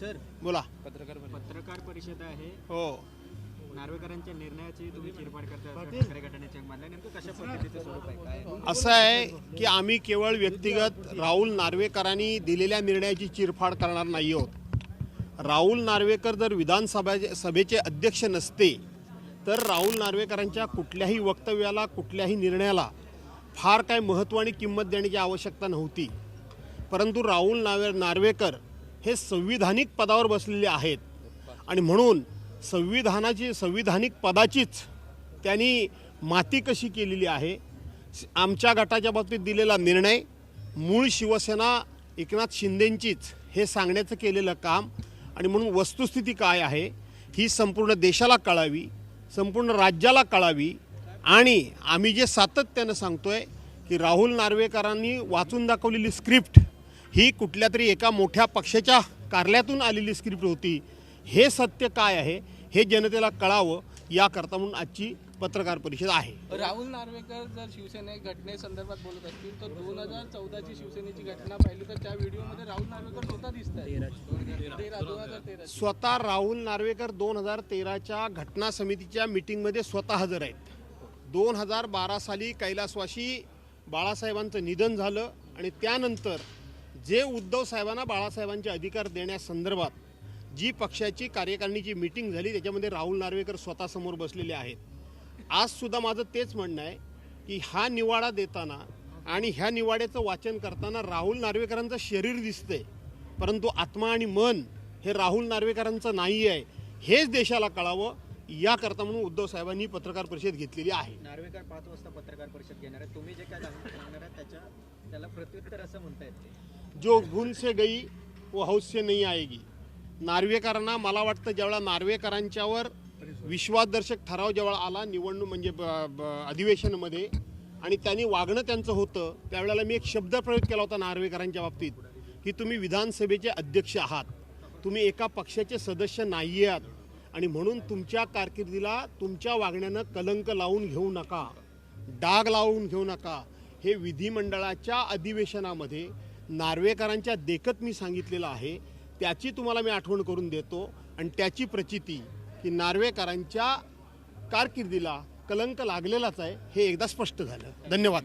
Sir बोला. पत्रकार पत्रकार परिषद आहे. हो. नार्वेकरांच्या निर्णयाची तुम्ही चिरफाड करता? असं आहे? की आम्ही केवळ व्यक्तिगत राहुल नार्वेकरांनी दिलेल्या निर्णयाची चिरफाड करणार नाही आहोत. राहुल नार्वेकर जर विधानसभा सभेचे अध्यक्ष नसते तर राहुल नार्वेकरांच्या कुठल्याही वक्तव्याला कुठल्याही निर्णयाला फार काय महत्त्व आणि किंमत देण्याची आवश्यकता नव्हती. परंतु राहुल नावे नार्वेकर हे संविधानिक पदावर बसलेले आहेत. आणि म्हणून संविधानाची संविधानिक पदाचीच त्यांनी माती कशी केलेली आहे आमच्या गटाच्या बाबतीत दिलेला निर्णय मूळ शिवसेना एकनाथ शिंदेंचीच हे सांगण्याचं केलेलं काम आणि म्हणून वस्तुस्थिती काय आहे ही संपूर्ण देशाला कळावी संपूर्ण राज्याला कळावी आणि आम्ही जे सातत्यानं सांगतोय की राहुल नार्वेकरांनी वाचून दाखवलेली स्क्रिप्ट ही कुठल्या तरी एका मोठ्या पक्षाच्या कार्यालयातून आलेली स्क्रिप्ट होती. हे सत्य काय आहे? हे जनतेला कळावं याकरता म्हणून आजची पत्रकार परिषद आहे. राहुल नार्वेकर जर शिवसेने घटनेसंदर्भात बोलत असतील तर दोन हजार चौदाची शिवसेनेची घटना पाहिली तर त्या व्हिडिओमध्ये राहुल नार्वेकर स्वतः दिसत आहे तेरा दोन हजार तेरा. स्वतः राहुल नार्वेकर दोन हजार तेराच्या घटना समितीच्या मिटिंगमध्ये स्वतः हजर आहेत. दोन हजार बारा साली कैलासवासी बाळासाहेबांचं निधन झालं आणि त्यानंतर जे उद्धव साहेबांना बाळासाहेबांचे अधिकार देण्यासंदर्भात जी पक्षाची कार्यकारिणीची मीटिंग झाली त्याच्यामध्ये राहुल नार्वेकर स्वतः समोर बसलेले आहेत. आजसुद्धा माझं तेच म्हणणं आहे की हा निवाडा देताना आणि ह्या निवाड्याचं वाचन करताना राहुल नार्वेकरांचं शरीर दिसतंय परंतु आत्मा आणि मन हे राहुल नार्वेकरांचं नाही आहे हेच देशाला कळावं याकरता म्हणून उद्धव साहेबांनी पत्रकार परिषद घेतलेली आहे. नार्वेकर पाच वाजता पत्रकार परिषद घेणार आहे. तुम्ही जे काय सांग- सांगणार आहे त्याच्या त्याला प्रत्युत्तर असं म्हणतायत ते. जो गुण से गई वो हौस से नहीं आएगी. नार्वेकरांना मला वाटतं ज्यावेळा नार्वेकरांच्यावर विश्वासदर्शक ठराव जेव्हा आला निवडणूक म्हणजे अधिवेशनामध्ये आणि त्यांनी वागणं त्यांचं होतं त्यावेळेला मी एक शब्द प्रयोग केला होता नार्वेकरांच्या बाबतीत की तुम्ही विधानसभेचे अध्यक्ष आहात. तुम्ही एका पक्षाचे सदस्य नाही आहात. आणि म्हणून तुमच्या कारकिर्दीला तुमच्या वागण्यानं कलंक लावून घेऊ नका डाग लावून घेऊ नका. हे विधिमंडळाच्या अधिवेशनामध्ये नार्वेकरांच्या देखत मी सांगितलेलं आहे. त्याची तुम्हाला मी आठवण करून देतो आणि त्याची प्रचिती की नार्वेकरांच्या कारकिर्दीला कलंक लागलेलाच आहे हे एकदा स्पष्ट झालं. धन्यवाद.